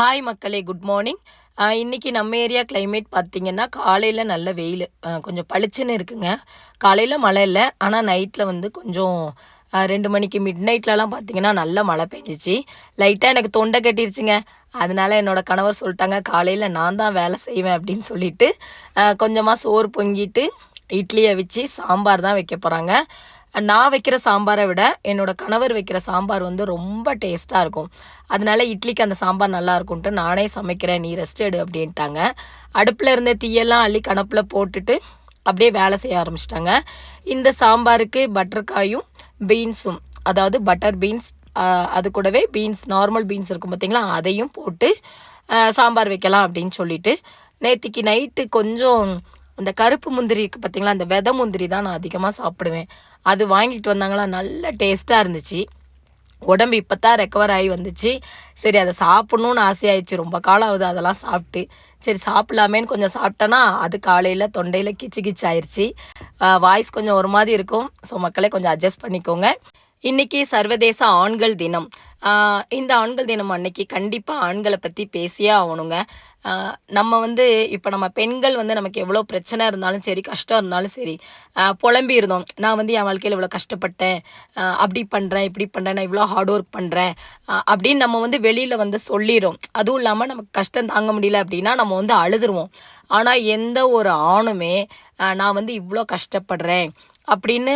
Hi மக்களே good morning இன்றைக்கி நம்ம ஏரியா கிளைமேட் பார்த்திங்கன்னா காலையில் நல்ல வெயில். கொஞ்சம் பளிச்சுன்னு இருக்குங்க. காலையில் மழை இல்லை ஆனால் நைட்டில் வந்து கொஞ்சம் ரெண்டு மணிக்கு மிட் நைட்லலாம் பார்த்தீங்கன்னா நல்ல மழை பெஞ்சிச்சு. லைட்டாக எனக்கு தொண்டை கட்டிருச்சுங்க. அதனால என்னோடய கணவர் சொல்லிட்டாங்க காலையில் நான் தான் வேலை செய்வேன் அப்படின்னு சொல்லிட்டு கொஞ்சமாக சோறு பொங்கிட்டு இட்லியை வச்சு சாம்பார் தான் வைக்க போகிறாங்க நான் வைக்கிற சாம்பாரை விட என்னோடய கணவர் வைக்கிற சாம்பார் வந்து ரொம்ப டேஸ்ட்டாக இருக்கும். அதனால இட்லிக்கு அந்த சாம்பார் நல்லா இருக்கும்ன்ட்டு நானே சமைக்கிறேன் நீ ரெஸ்ட் எடு அப்படின்ட்டாங்க. அடுப்பில் இருந்த தீயெல்லாம் அள்ளி கணப்பில் போட்டுட்டு அப்படியே வேலை செய்ய ஆரம்பிச்சிட்டாங்க. இந்த சாம்பாருக்கு பட்டர்காயும் பீன்ஸும் அதாவது பட்டர் பீன்ஸ் அது கூடவே பீன்ஸ் நார்மல் பீன்ஸ் இருக்கும் பார்த்திங்களா அதையும் போட்டு சாம்பார் வைக்கலாம் அப்படின்னு சொல்லிட்டு நேற்றுக்கு நைட்டு கொஞ்சம் அந்த கருப்பு முந்திரி இருக்குது பார்த்தீங்களா அந்த வித முந்திரி தான் நான் அதிகமாக சாப்பிடுவேன். அது வாங்கிட்டு வந்தாங்களா நல்ல டேஸ்ட்டாக இருந்துச்சு. உடம்பு இப்போ தான் ரெக்கவர் ஆகி வந்துச்சு. சரி அதை சாப்பிட்ணுன்னு ஆசையாயிடுச்சு. ரொம்ப காலம் ஆகுது அதெல்லாம் சாப்பிட்டு. சரி சாப்பிட்லாமேன்னு கொஞ்சம் சாப்பிட்டேன்னா அது காலையில் தொண்டையில் கிச்சு கிச்சு ஆயிடுச்சு வாய்ஸ் கொஞ்சம் ஒரு மாதிரி இருக்கும். ஸோ மக்களே கொஞ்சம் அட்ஜஸ்ட் பண்ணிக்கோங்க. இன்றைக்கி சர்வதேச ஆண்கள் தினம். இந்த ஆண்கள் தினம் அன்னைக்கு கண்டிப்பாக ஆண்களை பற்றி பேசியே ஆகணுங்க. நம்ம வந்து இப்போ நம்ம பெண்கள் வந்து நமக்கு எவ்வளோ பிரச்சனை இருந்தாலும் சரி கஷ்டம் இருந்தாலும் சரி புலம்பி இருந்தோம். நான் வந்து என் வாழ்க்கையில் இவ்வளோ கஷ்டப்பட்டேன். அப்படி பண்ணுறேன் இப்படி பண்ணுறேன் நான் இவ்வளோ ஹார்ட் ஒர்க் பண்ணுறேன் அப்படின்னு நம்ம வந்து வெளியில் வந்து சொல்லிடும் அதுவும் இல்லாமல் நமக்கு கஷ்டம் தாங்க முடியல அப்படின்னா நம்ம வந்து அழுதுருவோம். ஆனால் எந்த ஒரு ஆணுமே நான் வந்து இவ்வளோ கஷ்டப்படுறேன் அப்படின்னு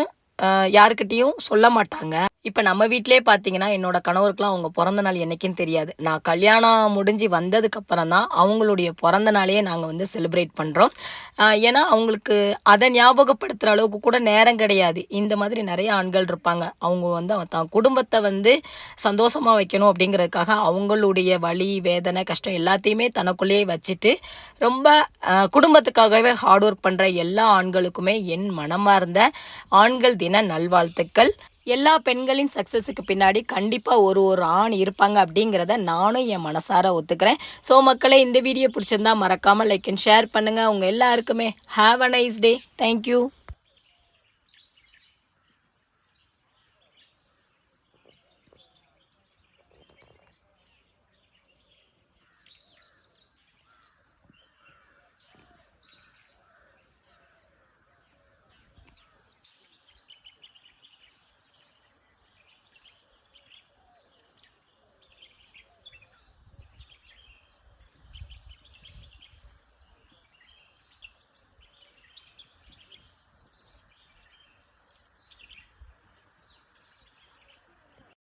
யாருக்கிட்டேயும் சொல்ல மாட்டாங்க. இப்போ நம்ம வீட்டிலே பார்த்தீங்கன்னா என்னோட கணவருக்குலாம் அவங்க பிறந்த நாள் என்னைக்குன்னு தெரியாது. நான் கல்யாணம் முடிஞ்சு வந்ததுக்கப்புறம் தான் அவங்களுடைய பிறந்த நாளையே நாங்கள் வந்து செலிப்ரேட் பண்ணுறோம் ஏன்னா அவங்களுக்கு அதை ஞாபகப்படுத்துகிற அளவுக்கு கூட நேரம் கிடையாது. இந்த மாதிரி நிறைய ஆண்கள் இருப்பாங்க. அவங்க வந்து தான் குடும்பத்தை வந்து சந்தோஷமாக வைக்கணும் அப்படிங்கிறதுக்காக அவங்களுடைய வலி வேதனை கஷ்டம் எல்லாத்தையுமே தனக்குள்ளேயே வச்சுட்டு ரொம்ப குடும்பத்துக்காகவே ஹார்ட் ஒர்க் பண்ணுற எல்லா ஆண்களுக்குமே என் மனமார்ந்த ஆண்கள் தின நல்வாழ்த்துக்கள். எல்லா பெண்களின் சக்ஸஸுக்கு பின்னாடி கண்டிப்பாக ஒரு ஒரு ஆண் இருப்பாங்க அப்படிங்கிறத நானும் என் மனசார ஒத்துக்கிறேன். ஸோ மக்களே இந்த வீடியோ பிடிச்சிருந்தா மறக்காமல் லைக் அண்ட் ஷேர் பண்ணுங்கள் உங்கள் எல்லாருக்குமே have a nice day thank you